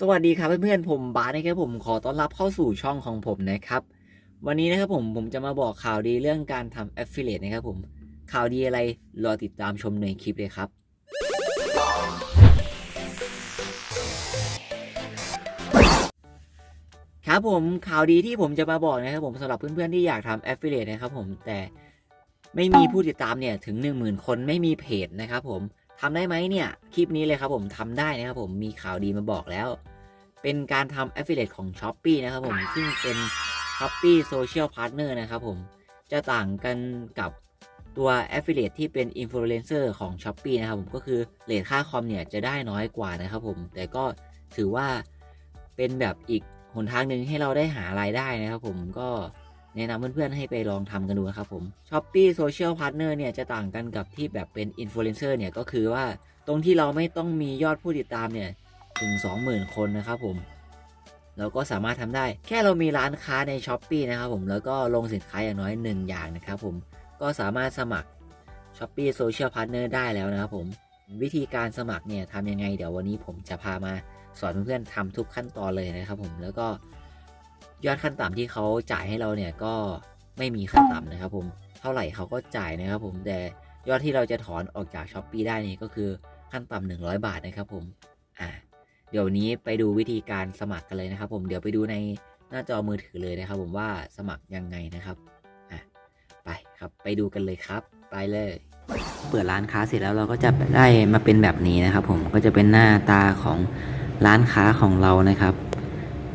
สวัสดีครับเพื่อนๆผมบาสนะครับผมขอต้อนรับเข้าสู่ช่องของผมนะครับ วันนี้นะครับผมผมจะมาบอกข่าวดีเรื่องการทำ affiliate นะครับผมข่าวดีอะไรรอติดตามชมในคลิปเลยครับ ครับผมข่าวดีที่ผมจะมาบอกนะครับผมสำหรับเพื่อนๆที่อยากทำ affiliate นะครับผมแต่ไม่มีผู้ติดตามเนี่ยถึง 10,000 คนไม่มีเพจนะครับผม ทำได้ไหมเนี่ยคลิปนี้เลยครับผมทำได้นะครับผมมีข่าวดีมาบอกแล้ว เป็นการทำ affiliate ของ s h อ p e e นะครับผมซึ่งเป็น s h o p e e Social Partner นะครับผมจะต่างกันกับตัว affiliate ที่เป็น influencer ของ s h อ p e e นะครับผมก็คือเลทค่าคอมเนี่ยจะได้น้อยกว่านะครับผมแต่ก็ถือว่าเป็นแบบอีกหนทางหนึ่งให้เราได้หารายได้นะครับผมก็ แนะนำเพื่อนๆให้ไปลองทำกันดูนะครับผม s h อ p e e Social Partner เนี่ยจะต่างกันกับที่แบบเป็น influencer เนี่ยก็คือว่าตรงที่เราไม่ต้องมียอดผู้ติดตามเนี่ยถึง 20,000 คนนะครับผมเราก็สามารถทำได้ แค่เรามีร้านค้าใน s h อ p e e นะครับผม แล้วก็ลงสินค้าอย่างน้อย 1 อย่างนะครับผม ก็สามารถสมัคร s h o p e e Social Partner ได้แล้วนะครับผม วิธีการสมัครเนี่ยทำยังไง เดี๋ยววันนี้ผมจะพามาสอนเพื่อนๆทำทุกขั้นตอนเลยนะครับผม แล้วก็ ยอดขั้นต่ำที่เขาจ่ายให้เราเนี่ยก็ไม่มีขั้นต่ำนะครับผมเท่าไหร่เขาก็จ่ายนะครับผมแต่ยอดที่เราจะถอนออกจาก s h อ p e e ได้นี่ก็คือขั้นต่ำ100 บาทนะครับผมอ่าเดี๋ยวนี้ไปดูวิธีการสมัครกันเลยนะครับ ผมเดี๋ยวไปดูในหน้าจอมือถือเลยนะครับ ผมว่าสมัครยังไงนะครับอะไปครับไปดูกันเลยครับ ไปเลย เปิดร้านค้าเสร็จแล้วเราก็จะได้มาเป็นแบบนี้นะครับ ผมก็จะเป็นหน้าตาของร้านค้าของเรานะครับ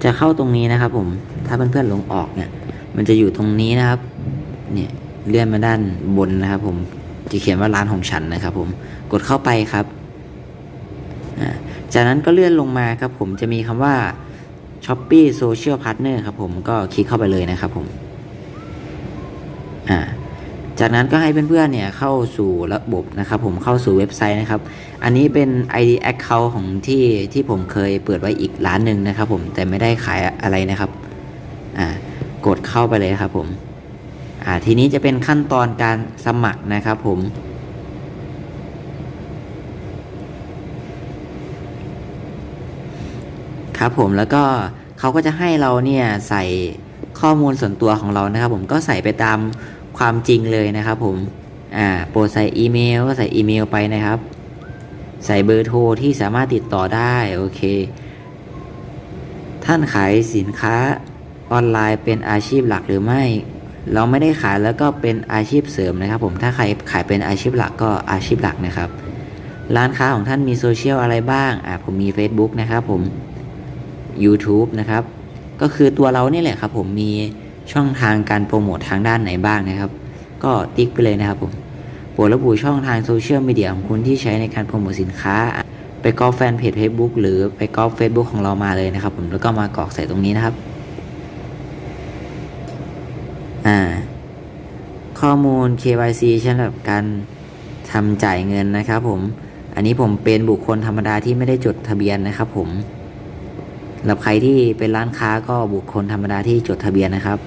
จะเข้าตรงนี้นะครับผมถ้าเพื่อนๆลงออกเนี่ย มันจะอยู่ตรงนี้นะครับ เนี่ยเลื่อนมาด้านบนนะครับผมจะเขียนว่าร้านของฉันนะครับ ผมกดเข้าไปครับจากนั้นก็เลื่อนลงมาครับผมจะมีคำว่า Shopee Social Partner ครับผมก็คลิกเข้าไปเลยนะครับผม จากนั้นก็ให้เพื่อนๆเนี่ยเข้าสู่ระบบนะครับ ผมเข้าสู่เว็บไซต์นะครับ อันนี้เป็น ID Account ของที่ที่ผมเคยเปิดไว้อีกร้านหนึ่งนะครับ ผมแต่ไม่ได้ขายอะไรนะครับอ่ากดเข้าไปเลยครับผมอ่าทีนี้จะเป็นขั้นตอนการสมัครนะครับ ผมครับผมแล้วก็เขาก็จะให้เราเนี่ยใส่ข้อมูลส่วนตัวของเรานะครับ ผมก็ใส่ไปตาม ความจริงเลยนะครับผมอ่าโปรดใส่อีเมลก็ใส่อีเมลไปนะครับ ใส่เบอร์โทรที่สามารถติดต่อได้โอเค ท่านขายสินค้าออนไลน์เป็นอาชีพหลักหรือไม่ เราไม่ได้ขายแล้วก็เป็นอาชีพเสริมนะครับ ผมถ้าใครขายเป็นอาชีพหลักก็อาชีพหลักนะครับ ร้านค้าของท่านมีโซเชียลอะไรบ้างอ่าผมมี Facebook นะครับผม YouTube นะครับ ก็คือตัวเรานี่แหละครับผมมี ช่องทางการโปรโมททางด้านไหนบ้างนะครับ ก็ติ๊กไปเลยนะครับผมโปรดระบุช่องทางโซเชียลมีเดียของคุณที่ใช้ในการโปรโมทสินค้า ไปกรอกแฟนเพจ Facebook หรือไปกรอก Facebook ของเรามาเลยนะครับผมแล้วก็มากรอกใส่ตรงนี้นะครับอ่าข้อมูล KYC สำหรับการทำจ่ายเงินนะครับผม อันนี้ผมเป็นบุคคลธรรมดาที่ไม่ได้จดทะเบียนนะครับผม สำหรับใครที่เป็นร้านค้าก็บุคคลธรรมดาที่จดทะเบียนนะครับ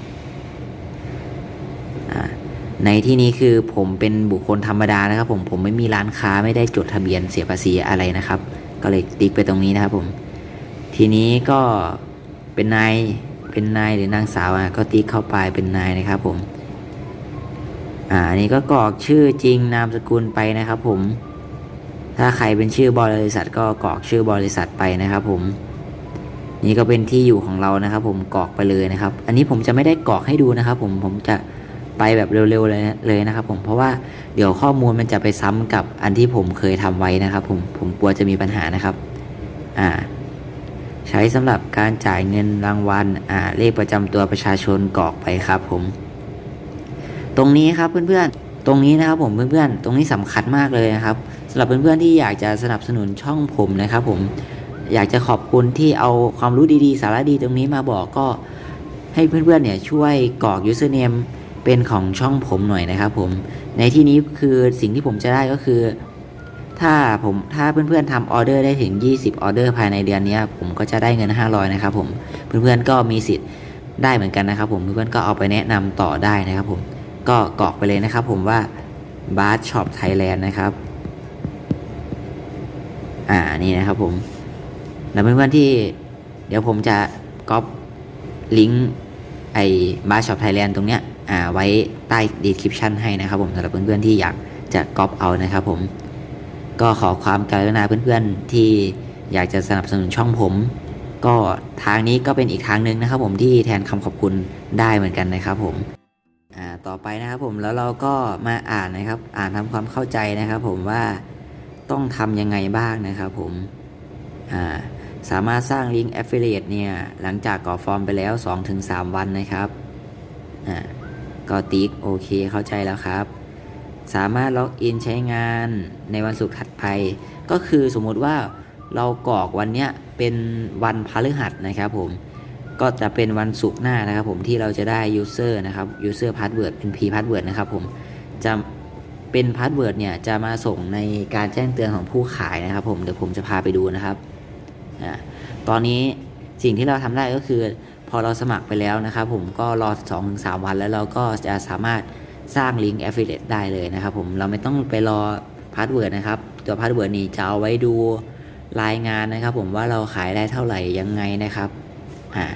ในที่นี้คือผมเป็นบุคคลธรรมดานะครับ ผมผมไม่มีร้านค้าไม่ได้จดทะเบียนเสียภาษีอะไรนะครับ ก็เลยติ๊กไปตรงนี้นะครับผม ทีนี้ก็เป็นนายเป็นนายหรือนางสาวอะก็ติ๊กเข้าไปเป็นนายนะครับ ผม อ่าอันนี้ก็กรอกชื่อจริงนามสกุลไปนะครับ ผม ถ้าใครเป็นชื่อบริษัทก็กรอกชื่อบริษัทไปนะครับ ผม นี่ก็เป็นที่อยู่ของเรานะครับ ผมกรอกไปเลยนะครับ อันนี้ผมจะไม่ได้กรอกให้ดูนะครับ ผมผมจะไปแบบเร็วๆเลยเลยนะครับ ผมเพราะว่าเดี๋ยวข้อมูลมันจะไปซ้ำกับอันที่ผมเคยทำไว้นะครับ ผมผมกลัวจะมีปัญหานะครับอ่าใช้สำหรับการจ่ายเงินรางวัลอ่าเลขประจำตัวประชาชนกรอกไปครับ ผม ตรงนี้ครับเพื่อนๆ ตรงนี้นะครับ ผมเพื่อนๆ ตรงนี้สำคัญมากเลยนะครับสำหรับเพื่อนๆที่อยากจะสนับสนุนช่องผมนะครับ ผม อยากจะขอบคุณที่เอาความรู้ดีๆ สาระดีตรงนี้มาบอกก็ให้เพื่อนๆเนี่ยช่วยกรอก username เป็นของช่องผมหน่อยนะครับผม ในที่นี้คือสิ่งที่ผมจะได้ก็คือ ถ้าผมถ้าเพื่อนๆทำออเดอร์ได้ถึง 20 ออเดอร์ภายในเดือนนี้ผมก็จะได้เงิน 500 นะครับผม เพื่อนๆก็มีสิทธิ์ได้เหมือนกันนะครับผม เพื่อนๆก็เอาไปแนะนำต่อได้นะครับผม ก็กรอกไปเลยนะครับผมว่า b a r Shop Thailand นะครับ อ่า นี่นะครับผม แล้วเพื่อนๆที่เดี๋ยวผมจะก๊อปลิงก์ไอ้บาร์ช็อปไทยแลนด์ตรงเนี้ยอ่าไว้ใต้ description ให้นะครับผมสำหรับเพื่อนๆที่อยากจะก๊อปเอานะครับผม ก็ขอความกรุณาเพื่อนๆที่อยากจะสนับสนุนช่องผม ก็ทางนี้ก็เป็นอีกทางหนึ่งนะครับผมที่แทนคำขอบคุณได้เหมือนกันนะครับผมอ่าต่อไปนะครับผมแล้วเราก็มาอ่านนะครับ อ่านทำความเข้าใจนะครับ ผมว่าต้องทำยังไงบ้างนะครับ ผมอ่า สามารถสร้างลิงก์ Affiliate เนี่ย หลังจากกรอกฟอร์มไปแล้ว 2-3 วันนะครับ อ่า ก็ติ๊กโอเคเข้าใจแล้วครับ สามารถล็อกอินใช้งานในวันศุกร์ถัดไป ก็คือสมมุติว่าเรากรอกวันเนี้ยเป็นวันพฤหัสนะครับผม ก็จะเป็นวันศุกร์หน้านะครับผมที่เราจะได้ user นะครับ user password เป็น p password นะครับผม จะเป็น password เนี่ยจะมาส่งในการแจ้งเตือนของผู้ขายนะครับผม เดี๋ยวผมจะพาไปดูนะครับ ตอนนี้สิ่งที่เราทำได้ก็คือ พอเราสมัครไปแล้วนะครับผมก็รอ2-3 วันแล้วเราก็จะสามารถสร้างลิงก์ affiliate ได้เลยนะครับผมเราไม่ต้องไปรอพาสเวิร์ดนะครับ ตัวพาสเวิร์ดนี้จะเอาไว้ดูรายงานนะครับ ผมว่าเราขายได้เท่าไหร่ยังไงนะครับอ่า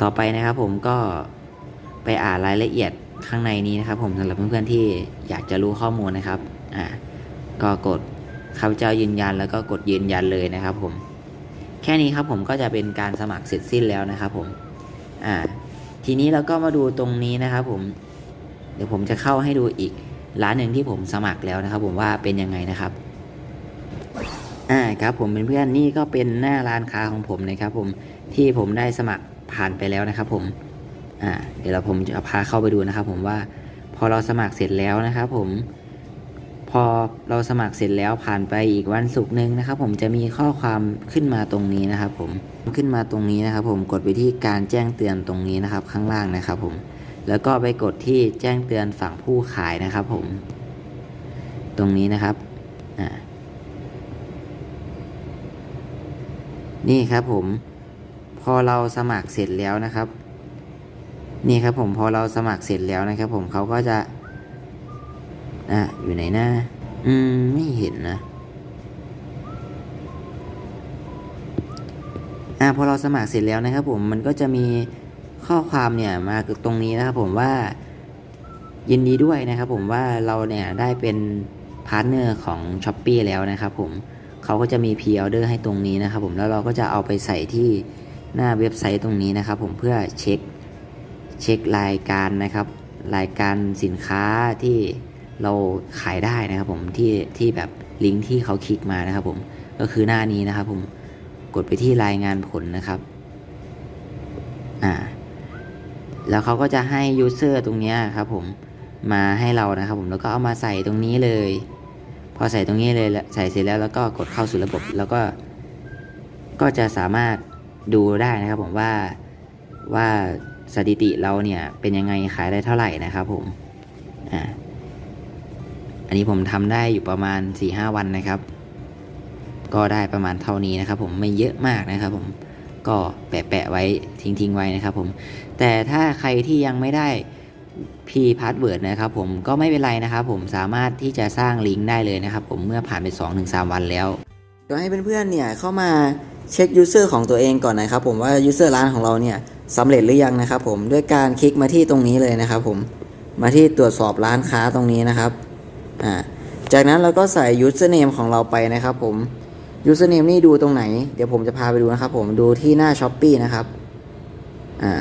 ต่อไปนะครับผมก็ไปอ่านรายละเอียดข้างในนี้นะครับ ผมสำหรับเพื่อนๆที่อยากจะรู้ข้อมูลนะครับอ่าก็กด ข้าพเจ้ายืนยันแล้วก็กดยืนยันเลยนะครับผม แค่นี้ครับผมก็จะเป็นการสมัครเสร็จสิ้นแล้วนะครับผมอ่าทีนี้เราก็มาดูตรงนี้นะครับผม เดี๋ยวผมจะเข้าให้ดูอีกร้านหนึ่งที่ผมสมัครแล้วนะครับ ผมว่าเป็นยังไงนะครับอ่าครับผมเป็นเพื่อนๆนี่ก็เป็นหน้าร้านค้าของผมนะครับ ผมที่ผมได้สมัครผ่านไปแล้วนะครับ ผมอ่าเดี๋ยวเราผมจะพาเข้าไปดูนะครับ ผมว่าพอเราสมัครเสร็จแล้วนะครับ ผม พอเราสมัครเสร็จแล้วผ่านไปอีกวันศุกร์หนึ่งนะครับ ผมจะมีข้อความขึ้นมาตรงนี้นะครับ ผมขึ้นมาตรงนี้นะครับ ผมกดไปที่การแจ้งเตือนตรงนี้นะครับ ข้างล่างนะครับ ผม แล้วก็ไปกดที่แจ้งเตือนฝั่งผู้ขายนะครับ ผม ตรงนี้นะครับอ่านี่ครับ ผม พอเราสมัครเสร็จแล้วนะครับ นี่ครับ ผมพอเราสมัครเสร็จแล้วนะครับ ผมเขาก็จะ อะอยู่ไหนนะอืม ไม่เห็นนะ อะพอเราสมัครเสร็จแล้วนะครับผมมันก็จะมีข้อความเนี่ยมาตรงนี้นะครับผมว่ายินดีด้วยนะครับผมว่าเราเนี่ยได้เป็นพาร์ทเนอร์ของ s h อ p e e แล้วนะครับผมเขาก็จะมี p ีออเดอร์ให้ตรงนี้นะครับผมแล้วเราก็จะเอาไปใส่ที่หน้าเว็บไซต์ตรงนี้นะครับผมเพื่อเช็คเช็ครายการนะครับ รายการสินค้าที่ เราขายได้นะครับผมที่ที่แบบลิงก์ที่เขาคลิกมานะครับผมก็คือหน้านี้นะครับผมกดไปที่รายงานผลนะครับอ่าแล้วเขาก็จะให้ user ตรงนี้ครับผมมาให้เรานะครับผมแล้วก็เอามาใส่ตรงนี้เลย พอใส่ตรงนี้เลยใส่เสร็จแล้วแล้วก็กดเข้าสู่ระบบแล้วก็ก็จะสามารถดูได้นะครับผมว่าว่าสถิติเราเนี่ยเป็นยังไงขายได้เท่าไหร่นะครับผมอ่า อันนี้ผมทำได้อยู่ประมาณ4-5วันนะครับ ก็ได้ประมาณเท่านี้นะครับ ผมไม่เยอะมากนะครับ ผมก็แปะๆไว้ทิ้งๆไว้นะครับ ผม แต่ถ้าใครที่ยังไม่ได้ P password นะครับ ผมก็ไม่เป็นไรนะครับ ผมสามารถที่จะสร้างลิงก์ได้เลยนะครับ ผมเมื่อผ่านไป 2-3 วันแล้วก็ให้เพื่อนๆเนี่ยเข้ามาเช็ค user ของตัวเองก่อนนะครับ ผมว่า user ร้านของเราเนี่ยสำเร็จหรือยังนะครับ ผมด้วยการคลิกมาที่ตรงนี้เลยนะครับ ผมมาที่ตรวจสอบร้านค้าตรงนี้นะครับ อ่าจากนั้นเราก็ใส่ username ของเราไปนะครับผม username นี่ดูตรงไหน เดี๋ยวผมจะพาไปดูนะครับผมดูที่หน้า s h อ p e e นะครับอ่า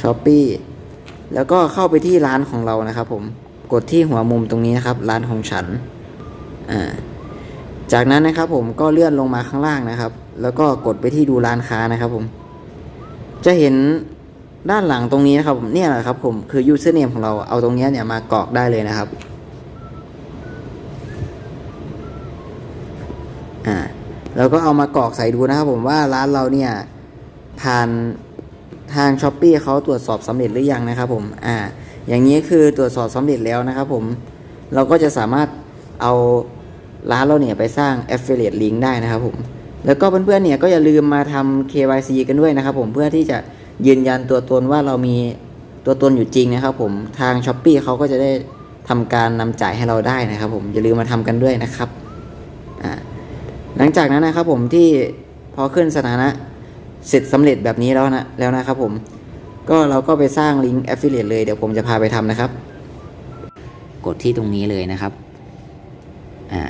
s h อ p e e แล้วก็เข้าไปที่ร้านของเรานะครับผมกดที่หัวมุมตรงนี้นะครับ ร้านของฉันอ่าจากนั้นนะครับผมก็เลื่อนลงมาข้างล่างนะครับ แล้วก็กดไปที่ดูร้านค้านะครับผม จะเห็นด้านหลังตรงนี้นะครับผมเนี่ยแหละครับผมคือ username ของเราเอาตรงนี้เนี่ยมากรอกได้เลยนะครับ แล้วก็เอามากรอกใส่ดูนะครับผมว่าร้านเราเนี่ยผ่านทางช้อปปีเขาตรวจสอบสำเร็จหรือยังนะครับผมอ่าอย่างนี้คือตรวจสอบสำเร็จแล้วนะครับผมเราก็จะสามารถเอาร้านเราเนี่ยไปสร้าง affiliate link ได้นะครับผมแล้วก็เพื่อนๆเนี่ยก็อย่าลืมมาทำ KYC กันด้วยนะครับผมเพื่อที่จะยืนยันตัวตนว่าเรามีตัวตนอยู่จริงนะครับผมทาง s h อ p e e เขาก็จะได้ทำการนำจ่ายให้เราได้นะครับผมอย่าลืมมาทำกันด้วยนะครับอ่า หลังจากนั้นนะครับผมที่พอขึ้นสถานะเสร็จสำเร็จแบบนี้แล้วนะแล้วนะครับผมก็เราก็ไปสร้างลิงก์ Affiliate เลยเดี๋ยวผมจะพาไปทำนะครับ กดที่ตรงนี้เลยนะครับอ่า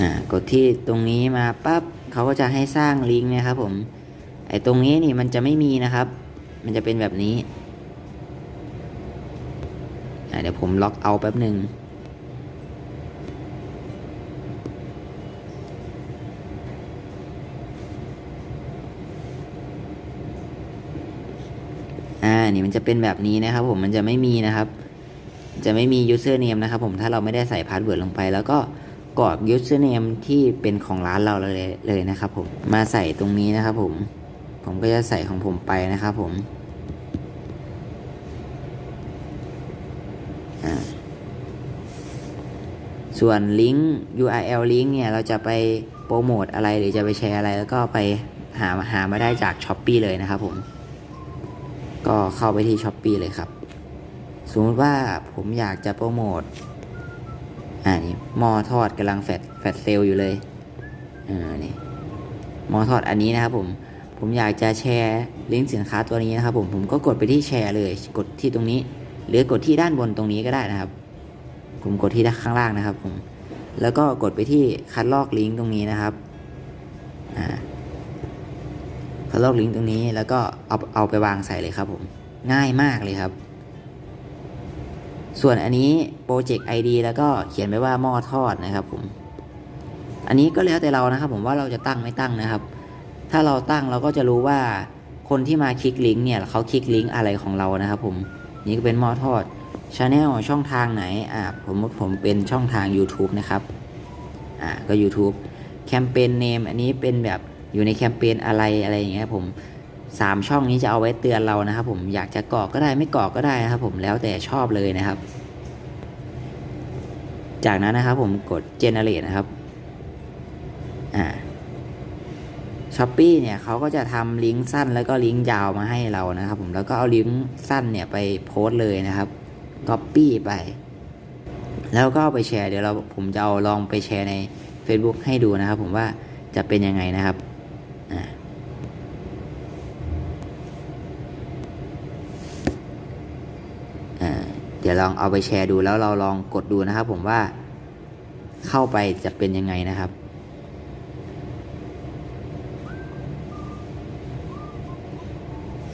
อ่ากดที่ตรงนี้มาปั๊บเขาก็จะให้สร้างลิงก์นะครับผมไอ้ตรงนี้นี่มันจะไม่มีนะครับ มันจะเป็นแบบนี้เดี๋ยวผมล็อกเอาแป๊บหนึ่ง นี่มันจะเป็นแบบนี้นะครับ ผมมันจะไม่มีนะครับ จะไม่มี username นะครับ ผมถ้าเราไม่ได้ใส่พาสเวิร์ดลงไป แล้วก็กรอก username ที่เป็นของร้านเราเลยเลยนะครับ ผมมาใส่ตรงนี้นะครับ ผมผมก็จะใส่ของผมไปนะครับ ผมส่วนลิงก์ URL ลิงก์เนี่ยเราจะไปโปรโมทอะไรหรือจะไปแชร์อะไร แล้วก็ไปหาหามาได้จาก s h อ p e e เลยนะครับผม ก็เข้าไปที่ s h อ p e e เลยครับ สมมติว่าผมอยากจะโปรโมทอ่านี่หม้อทอดกำลังแฟดแฟดเซลอยู่เลยออนี่หม้อทอดอันนี้นะครับผมผมอยากจะแชร์ลิงก์สินค้าตัวนี้นะครับผมผมก็กดไปที่แชร์เลยกดที่ตรงนี้ หรือกดที่ด้านบนตรงนี้ก็ได้นะครับ ผมกดที่ด้านข้างล่างนะครับผมแล้วก็กดไปที่คัดลอกลิงก์ตรงนี้นะครับอ่า ลอกลิงก์ตรงนี้แล้วก็เอาเอาไปวางใส่เลยครับผม ง่ายมากเลยครับ ส่วนอันนี้โปรเจกต์ ID แล้วก็เขียนไว้ว่าหม้อทอดนะครับผม อันนี้ก็แล้วแต่เรานะครับ ผมว่าเราจะตั้งไม่ตั้งนะครับ ถ้าเราตั้งเราก็จะรู้ว่าคนที่มาคลิกลิงก์เนี่ยเขาคลิกลิงก์อะไรของเรานะครับ ผมนี่ก็เป็นหม้อทอดชาแนลช่องทางไหนอ่าผมผมเป็นช่องทาง YouTube นะครับอ่าก็ YouTube แคมเปญเนมอันนี้เป็นแบบ อยู่ในแคมเปญอะไรอะไรอย่างเงี้ยครับผมสามช่องนี้จะเอาไว้เตือนเรานะครับ ผมอยากจะกรอกก็ได้ไม่กรอกก็ได้นะครับ ผมแล้วแต่ชอบเลยนะครับ จากนั้นนะครับผมกด generate นะครับอ่าช้อปปีเนี่ยเขาก็จะทำลิงก์สั้นแล้วก็ลิงก์ยาวมาให้เรานะครับ ผมแล้วก็เอาลิงก์สั้นเนี่ยไปโพสต์เลยนะครับ copy ไป แล้วก็ไปแชร์เดี๋ยวเราผมจะเอาลองไปแชร์ใน Facebook ให้ดูนะครับ ผมว่าจะเป็นยังไงนะครับอ่า อ่าเดี๋ยวลองเอาไปแชร์ดูแล้วเราลองกดดูนะครับ ผมว่าเข้าไปจะเป็นยังไงนะครับ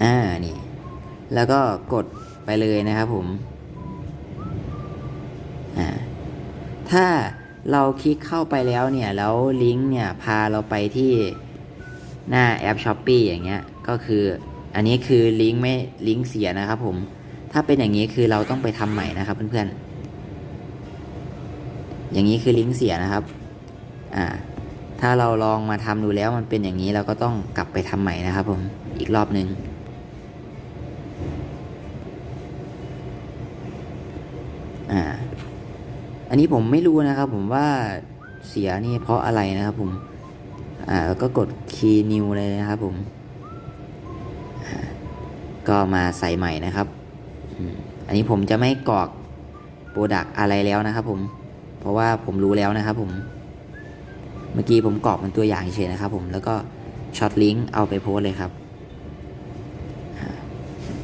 อ่า นี่ แล้วก็กดไปเลยนะครับผม อ่า ถ้าเราคลิกเข้าไปแล้วเนี่ย แล้วลิงก์เนี่ย พาเราไปที่หน้าแอป s h อ p e e อย่างเงี้ย ก็คือ อันนี้คือลิงก์ไม่ลิงก์เสียนะครับผม ถ้าเป็นอย่างนี้คือเราต้องไปทำใหม่นะครับ เพื่อนๆ อย่างนี้คือลิงก์เสียนะครับ อ่า ถ้าเราลองมาทำดูแล้วมันเป็นอย่างนี้เราก็ต้องกลับไปทำใหม่นะครับ ผมอีกรอบหนึ่งอ่า อันนี้ผมไม่รู้นะครับ ผมว่าเสียนี่เพราะอะไรนะครับ ผม อ่าแล้วก็กด key new เลยนะครับ ผมก็มาใส่ใหม่นะครับ อันนี้ผมจะไม่กรอกโปรดักอะไรแล้วนะครับผมเพราะว่าผมรู้แล้วนะครับผมเมื่อกี้ผมกรอกเป็นตัวอย่างเฉยนะครับผมแล้วก็ช็อตลิงก์เอาไปโพสเลยครับ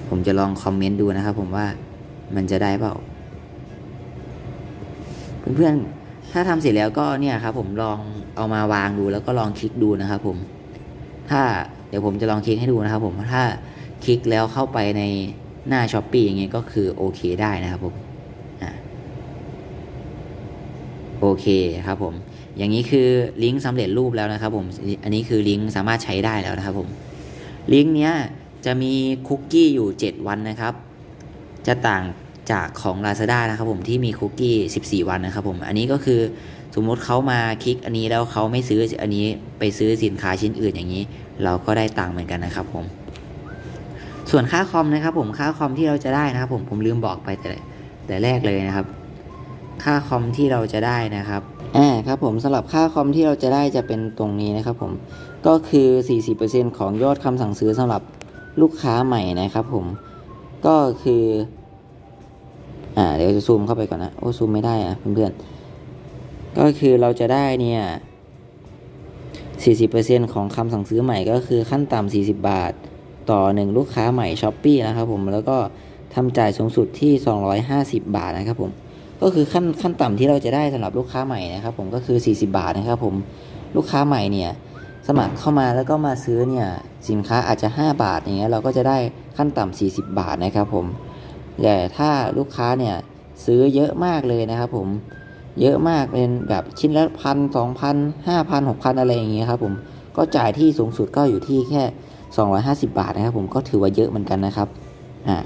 ผมจะลองคอมเมนต์ดูนะครับผมว่ามันจะได้เปล่า เพื่อนๆ ถ้าทำเสร็จแล้วก็เนี่ยครับผมลองเอามาวางดูแล้วก็ลองคลิกดูนะครับผมถ้าเดี๋ยวผมจะลองคลิกให้ดูนะครับผมถ้าคลิกแล้วเข้าไปใน หน้าช้อปปีอย่างเงี้ยก็คือโอเคได้นะครับผมโอเคครับผม อย่างนี้คือลิงก์สำเร็จรูปแล้วนะครับผม อันนี้คือลิงก์สามารถใช้ได้แล้วนะครับผม ลิงก์เนี้ยจะมีคุกกี้อยู่ 7 วันนะครับ จะต่างจากของ Lazada นะครับผมที่มีคุกกี้ 14 วันนะครับผม อันนี้ก็คือสมมติเขามาคลิกอันนี้แล้วเขาไม่ซื้ออันนี้ไปซื้อสินค้าชิ้นอื่นอย่างนี้ เราก็ได้ตังค์เหมือนกันนะครับผม ส่วนค่าคอมนะครับผมค่าคอมที่เราจะได้นะครับ ผมผมลืมบอกไปแต่แต่แรกเลยนะครับ ค่าคอมที่เราจะได้นะครับอ่าครับผมสำหรับค่าคอมที่เราจะได้จะเป็นตรงนี้นะครับ ผมก็คือ 40%ของยอดคำสั่งซื้อสำหรับลูกค้าใหม่นะครับ ผมก็คืออ่าเดี๋ยวจะซูมเข้าไปก่อนนะโอ้ซูมไม่ได้อะเพื่อนๆก็คือเราจะได้เนี่ย40%ของคำสั่งซื้อใหม่ก็คือขั้นต่ำ40 บาท ต่อ 1 ลูกค้าใหม่ช้อปปีนะครับผมแล้วก็ทำจ่ายสูงสุดที่ 250 บาทนะครับผมก็คือขั้นขั้นต่ำที่เราจะได้สำหรับลูกค้าใหม่นะครับผมก็คือ 40 บาทนะครับผมลูกค้าใหม่เนี่ยสมัครเข้ามาแล้วก็มาซื้อเนี่ยสินค้าอาจจะ 5 บาทอย่างเงี้ยเราก็จะได้ขั้นต่ำ40 บาทนะครับผมแต่ถ้าลูกค้าเนี่ยซื้อเยอะมากเลยนะครับผมเยอะมากเป็นแบบชิ้นละพันสองพันห้าพันหกพันอะไรอย่างเงี้ยครับผมก็จ่ายที่สูงสุดก็อยู่ที่แค่ 250 บาทนะครับผมก็ถือว่าเยอะเหมือนกันนะครับอ่า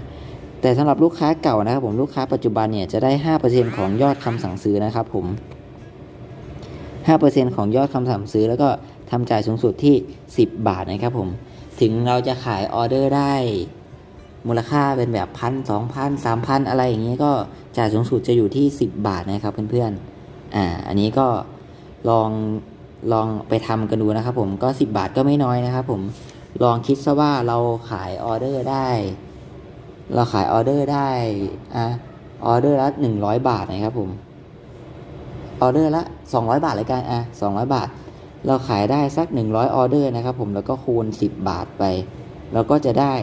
แต่สำหรับลูกค้าเก่านะครับผมลูกค้าปัจจุบันเนี่ยจะได้ 5%ของยอดคำสั่งซื้อนะครับผม 5%ของยอดคำสั่งซื้อ แล้วก็ทำจ่ายสูงสุดที่ 10 บาทนะครับผมถึงเราจะขายออเดอร์ได้มูลค่าเป็นแบบพันสองพันสามพันอะไรอย่างนี้ก็จ่ายสูงสุดจะอยู่ที่ 10 บาทนะครับเพื่อนๆอ่าอันนี้ก็ลองลองไปทำกันดูนะครับผมก็ 10 บาทก็ไม่น้อยนะครับผม ลองคิดซะว่าเราขายออเดอร์ได้ เราขายออเดอร์ได้อะออเดอร์ละ100บาทนะครับผมออเดอร์ละ200บาทเลยกันอะ200บาท เราขายได้สัก100อยออเดอร์นะครับผมแล้วก็คูณ10บบาทไปเราก็จะได้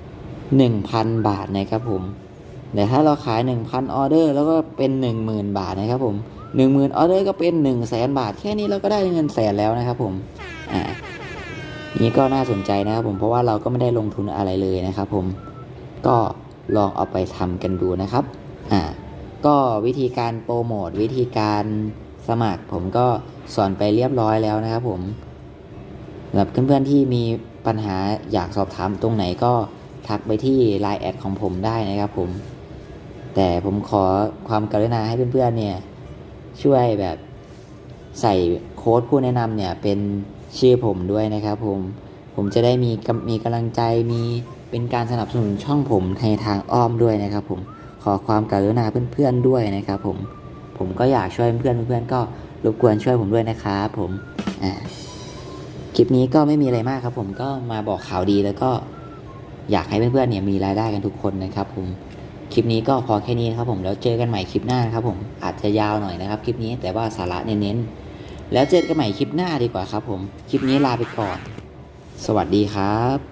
1,000บาทนะครับผมแต่ถ้าเราขาย1,000ออเดอร์แล้วก็เป็น10,000บาทนะครับผม10,000ออเดอร์ก็เป็น1 0 0 0 0แสนบาท แค่นี้เราก็ได้เงินแสนแล้วนะครับผมอ่า นี่ก็น่าสนใจนะครับผมเพราะว่าเราก็ไม่ได้ลงทุนอะไรเลยนะครับ ผมก็ลองเอาไปทำกันดูนะครับอ่าก็วิธีการโปรโมทวิธีการสมัคร ผมก็สอนไปเรียบร้อยแล้วนะครับผมสำหรับเพื่อนๆที่มีปัญหาอยากสอบถามตรงไหนก็ทักไปที่ Line แอดของผมได้นะครับผม แต่ผมขอความกรุณาให้เพื่อนๆเนี่ยช่วยแบบใส่โค้ดผู้แนะนำเนี่ยเป็น ชื่อผมด้วยนะครับผม ผมจะได้มีมีกำลังใจมีเป็นการสนับสนุนช่องผมในทางอ้อมด้วยนะครับผมขอความกรุณาเพื่อนๆด้วยนะครับผมผมก็อยากช่วยเพื่อนเพื่อนก็รบกวนช่วยผมด้วยนะครับผมอ่าคลิปนี้ก็ไม่มีอะไรมากครับ ผมก็มาบอกข่าวดีแล้วก็อยากให้เพื่อนๆเนี่ยมีรายได้กันทุกคนนะครับ ผมคลิปนี้ก็พอแค่นี้นะครับผมแล้วเจอกันใหม่คลิปหน้าครับ ผมอาจจะยาวหน่อยนะครับ คลิปนี้แต่ว่าสาระเน้นๆ แล้วเจอกันใหม่คลิปหน้าดีกว่าครับผม คลิปนี้ลาไปก่อน สวัสดีครับ